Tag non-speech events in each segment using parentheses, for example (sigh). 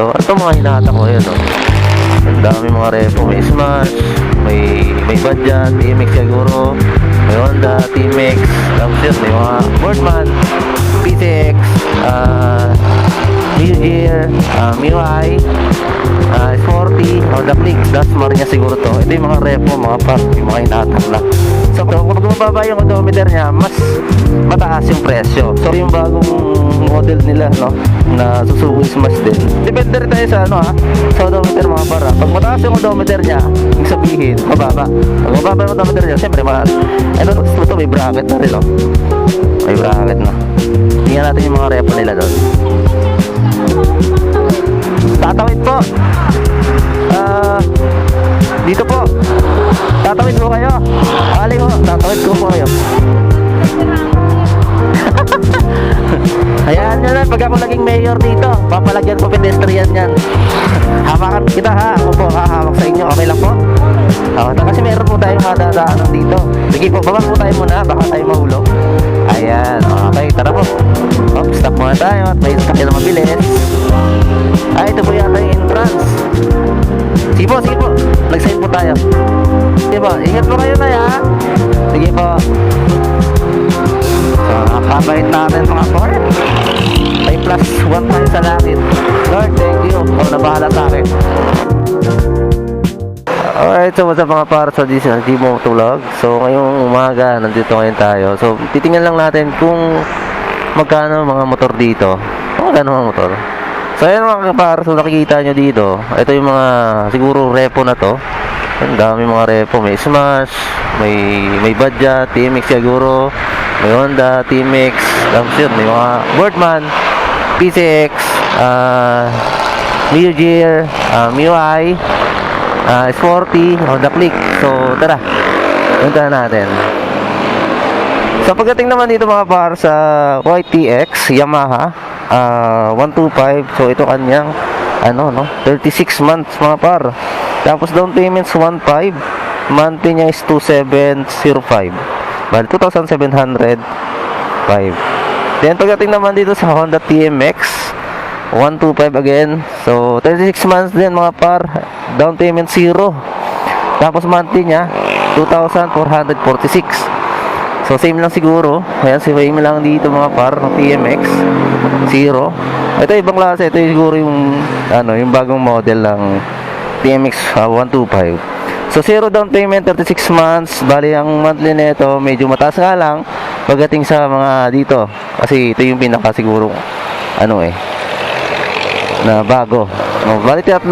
So, ito mga hinahata ko yun, no? Ang dami mga repo. May Smash, may, may Badyan, TMX siguro, may Honda, TMX, tapos yun, may mga Boardman, PTX, ah, New Gear, uh, MIUI, uh, Sporty, Honda Click, Dasmar niya siguro to. Ito yung mga repo, mga par, yung mga hinatak na. So, kung mababa yung odometer niya, mas mataas yung presyo. So, yung bagong model nila, no, na Suzuki Smash din. Depende rin tayo sa, ano, ha, sa odometer, mga par, ha. Pag mataas yung odometer niya, yung sabihin, mababa. Pag mababa yung odometer niya, siyempre, mahal. Ano, ito, may bracket na rin, no. May bracket na. Tingnan natin yung mga repo nila doon. Madadaanan dito. Sige po, baba po tayo muna, baka tayo mahulog. Ayan, okay, tara po. Oh, stop muna tayo at may sakyan na mabilis. Ay, ito po yata yung entrance. Sige po, sige po. Nag-sign po tayo. Sige po, ingat po kayo na ya. Sige po. So, nakakabait natin mga par. May plus 1 tayo sa langit. Lord, thank you. Ako na bahala sa akin. Alright, so what's up mga par? So this is Tulog. So ngayong umaga, nandito ngayon tayo. So titingnan lang natin kung magkano mga motor dito. Kung magkano mga motor. So ayan mga kapar, so nakikita nyo dito. Ito yung mga siguro repo na to. Ang dami mga repo. May Smash, may may Badya, TMX siguro, may Honda, TMX, tapos yun, may mga Boardman, PCX, ah, New Gear, uh, MIUI, ah, Sporty, Honda Click. So tara, punta natin. So pagdating naman dito mga par sa YTX Yamaha ah 125 so ito kanyang ano no 36 months mga par. Tapos down payments 15 monthly niya is 2705. Bali 2705. Then pagdating naman dito sa Honda TMX 125 again. So 36 months din mga par. Down payment 0. Tapos monthly niya 2,446. So same lang siguro. Ayan, same lang dito mga par ng TMX. Zero. Ito ibang klase. Ito siguro yung ano, yung bagong model ng TMX ah, 125. So zero down payment 36 months. Bali ang monthly nito medyo mataas nga lang pagdating sa mga dito. Kasi ito yung pinaka siguro ano eh na bago. No, bali 3,000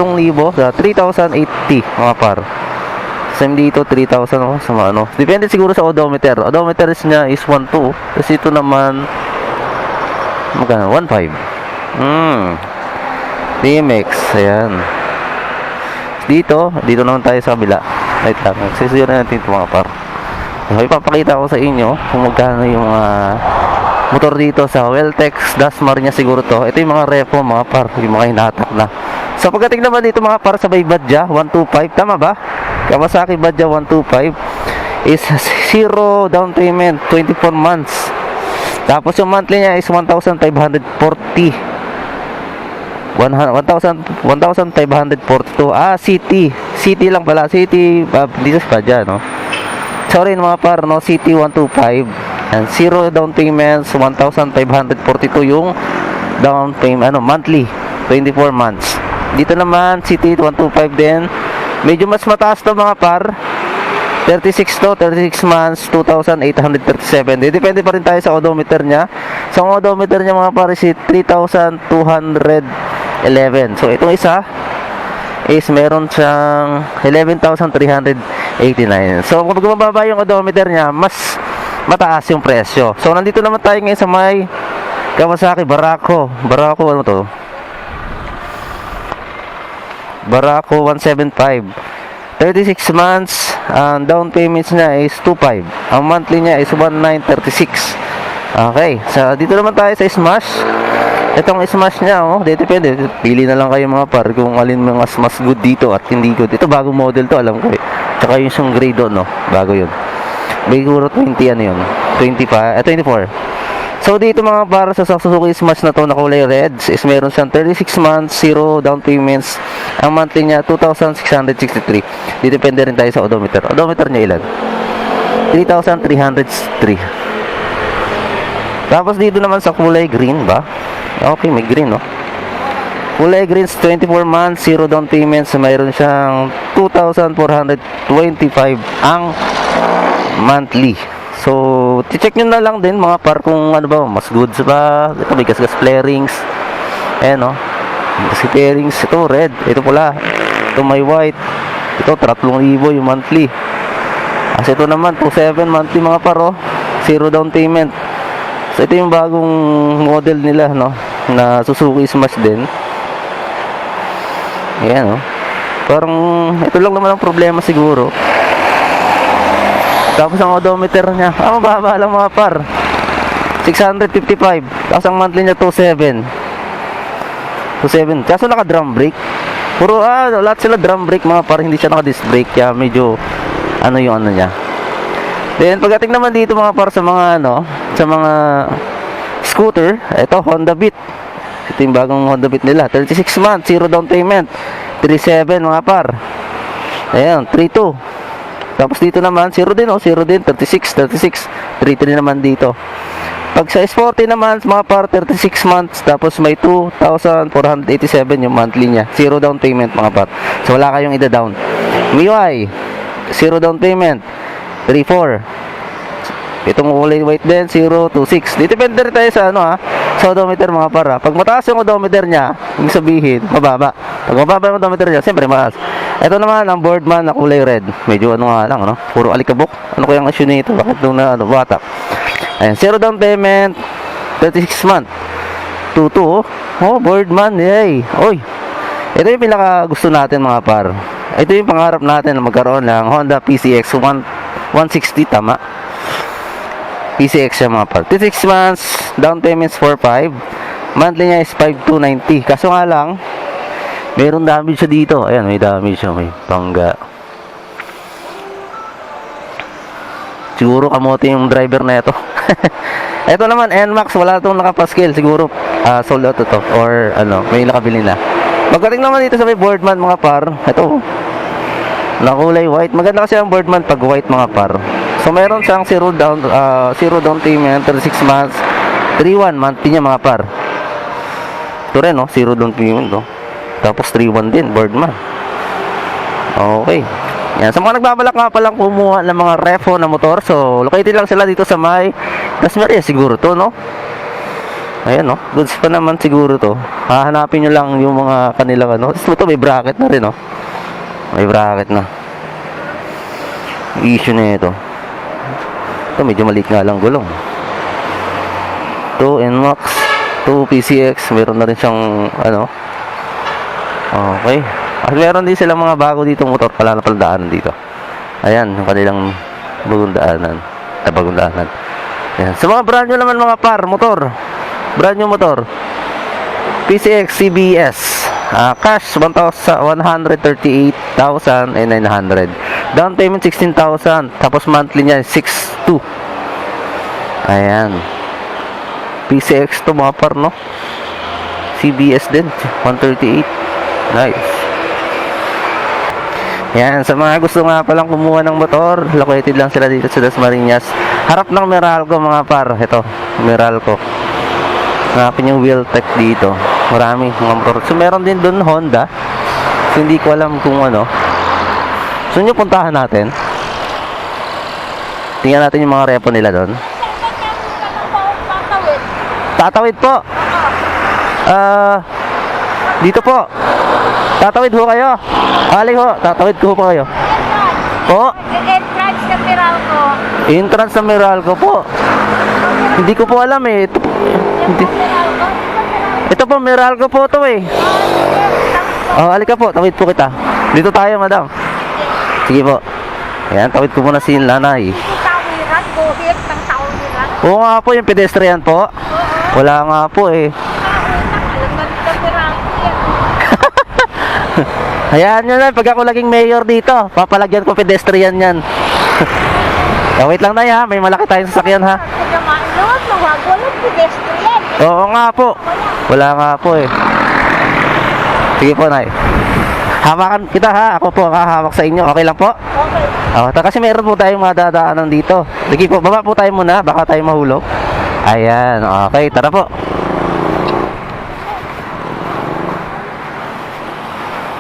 sa 3,080 mga par. Same dito 3,000 oh, sa mga ano. Depende siguro sa odometer. Odometer is niya is 1.2. Kasi ito naman magkano? 1.5. Hmm. DMX. Ayan. Dito, dito naman tayo sa kabila. Wait lang. Sisiyo na natin ito mga par. So, ipapakita ko sa inyo kung magkano yung ah, motor dito sa Welltex Dasmar niya siguro to. Ito yung mga repo mga par, yung mga hinatak na. So pagdating naman dito mga par sa may Badja 125, tama ba? Kawasaki Badja 125 is zero down payment 24 months. Tapos yung monthly niya is 1,540. 1,000 1,542. Ah, city. City lang pala. City, uh, dito sa Badja, no? Sorry mga par, no? City 125. And zero down payments, 1,542 yung down payment, ano, monthly, 24 months. Dito naman, City 125 din. Medyo mas mataas to mga par. 36 to, 36 months, 2,837. Di- Depende pa rin tayo sa odometer niya. So, ang odometer niya mga par is 3,211. So, itong isa is meron siyang 11,389. So, kung mababa yung odometer niya, mas mataas yung presyo. So, nandito naman tayo ngayon sa may Kawasaki Barako. Barako, ano to? Barako 175. 36 months, ang down payments niya is 25. Ang monthly niya is 1936. Okay, so dito naman tayo sa Smash. Itong Smash niya, oh, dito depende. Pili na lang kayo mga par kung alin mga mas, mas good dito at hindi good. Ito bagong model to, alam ko eh. Tsaka yung isang grade doon, no? Bago yun. Siguro 20 ano yun? 20 pa, eh, 24. So dito mga para sa Suzuki Smash na to na kulay red is meron siyang 36 months, zero down payments. Ang monthly niya 2,663. Depende rin tayo sa odometer. Odometer niya ilan? 3,303. Tapos dito naman sa kulay green ba? Okay, may green no. Kulay green is 24 months, zero down payments. Mayroon siyang 2,425 ang monthly. So, check nyo na lang din mga par kung ano ba, mas goods ba. Ito may gas-gas flarings. Ayan no. Gas flarings. Ito red. Ito pula. Ito may white. Ito 3,000 yung monthly. Kasi ito naman, 2,700 monthly mga paro. Zero down payment. So, ito yung bagong model nila, no? Na Suzuki Smash din. Ayan, no? Parang, ito lang naman ang problema siguro. Tapos ang odometer niya, ah, mababa lang mga par. 655. Tapos ang monthly niya, 27. 27. Kaso naka drum brake. Puro, ah, lahat sila drum brake mga par. Hindi siya naka disc brake. Kaya medyo, ano yung ano niya. Then, pagdating naman dito mga par sa mga, ano, sa mga scooter, ito, Honda Beat. Ito yung bagong Honda Beat nila. 36 months, zero down payment. 37 mga par. Ayan, 32. Tapos dito naman, 0 din oh, 0 din, 36, 36, 33 naman dito. Pag sa S40 naman, mga par 36 months, tapos may 2,487 yung monthly niya. Zero down payment mga par. So wala kayong ida-down. MIUI, zero down payment, 3,4. Itong kulay white din, 026. Depende rin tayo sa ano ha, sa odometer mga para. Pag mataas yung odometer niya, ibig sabihin, mababa. Pag mababa yung odometer niya, siyempre mataas. Ito naman, ang boardman na kulay red. Medyo ano nga lang, no? Puro alikabok. Ano kayang issue nito? Bakit nung na, ano, bata? Ayan, zero down payment, 36 month. 2-2, oh. Oh, boardman, yay. Oy. Ito yung pinaka gusto natin mga par. Ito yung pangarap natin na magkaroon ng Honda PCX 1, 160, tama? PCX siya mga par. 36 months, down payments 4.5. Monthly niya is 5,290. Kaso nga lang, meron damage siya dito. Ayan, may damage siya. May pangga. Siguro kamote yung driver na ito. (laughs) ito naman, NMAX, wala itong nakapaskil. Siguro, ah, sold out ito. Or, ano, may nakabili na. Pagdating naman dito sa may boardman mga par, ito, na kulay white. Maganda kasi ang boardman pag white mga par. So meron siyang zero down uh, zero down payment 36 months 3-1 monthly niya mga par. Ito rin no, zero down payment no. Tapos 3-1 din boardman. Okay. Yan, sa mga nagbabalak nga palang kumuha ng mga refo na motor, so located lang sila dito sa may Dasmariñas siguro to, no? Ayan, no? Goods pa naman siguro to. Hahanapin nyo lang yung mga kanilang ano. Tapos ito, may bracket na rin, no? May bracket na. Issue na ito. Ito, medyo maliit nga lang gulong. 2 NMAX, 2 PCX, meron na rin siyang, ano, okay. At meron din silang mga bago dito motor pala na paladaanan dito. Ayan, yung kanilang bagong daanan. Ay, bagong daanan. Ayan. Sa mga brand new naman mga par, motor. Brand new motor. PCX CBS. Ah, cash 138,900. Down payment 16,000. Tapos monthly niya 6,2. Ayan. PCX to mga par, no? CBS din. 138. Nice. Yan, sa mga gusto nga palang kumuha ng motor, located lang sila dito sa Dasmariñas. Harap ng Meralco mga par. Ito, Meralco. Hanapin yung wheel tech dito. Marami mga motor. So, meron din doon Honda. So, hindi ko alam kung ano. So, nyo puntahan natin. Tingnan natin yung mga repo nila doon. Tatawid po. Ah, dito po. Tatawid ho kayo. Ali ho, tatawid ko po kayo. Po, entrance ng Meralco. entrance sa Meralco po. Hindi ko po alam eh. Ito, hindi. Ito po, Meralco po to eh. Oh, alika po, tawid po kita. Dito tayo, madam. Sige po. Ayan, tawid ko muna si nanay. Oo nga po, yung pedestrian po. Wala nga po eh. (laughs) Alam na ng Meralco yan. Hayaan nyo na, pag ako laging mayor dito, papalagyan ko pedestrian yan. (laughs) oh, wait lang na ha, may malaki tayong sasakyan ha. Kaya mailot, mawag, walang pedestrian. Oo nga po. Wala nga po eh. Sige po, Nay. Hawakan kita ha. Ako po ang hahawak sa inyo. Okay lang po? Okay. Oh, ta kasi meron po tayong madadaanan dito. Sige po, baba po tayo muna. Baka tayo mahulog. Ayan. Okay, tara po.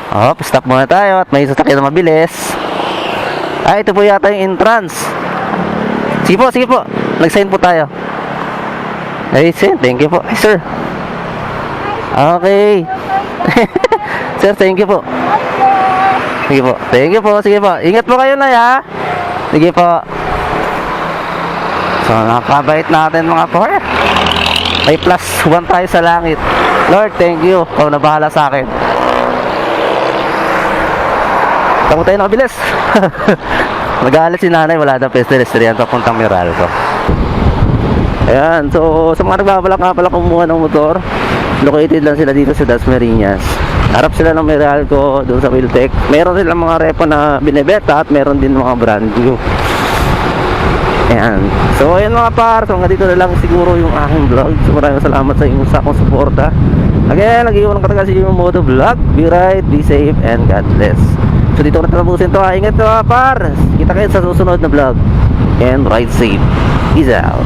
Oh, stop muna tayo at may sasakyan na mabilis. Ay, ito po yata yung entrance. Sige po, sige po. Nag-sign po tayo. Ay, sir, thank you po. Ay, sir. Okay. (laughs) sir, thank you po. Sige po. Thank you po. Sige po. Ingat po kayo na ha. Sige po. So, nakakabait natin mga por. May plus one tayo sa langit. Lord, thank you. Ikaw na bahala sa akin. Tamo tayo nakabilis. Nagalit si nanay. Wala daw pedestrian papuntang Meralco. Ayan. So, sa mga nagbabalak nga pala kumuha ng motor, located lang sila dito sa Dasmariñas. Harap sila ng Meralco doon sa Wiltec. Meron silang mga repo na binebeta at meron din mga brand new. Ayan. So, ayan mga par. So, hanggang dito na lang siguro yung aking vlog. So, maraming salamat sa inyong sakong suporta. Again, nag-iwan ng katagal sa inyong moto vlog. Be right, be safe, and God bless. So, dito ko na tapusin to. Ingat to mga par. Kita kayo sa susunod na vlog. And ride safe. Peace out.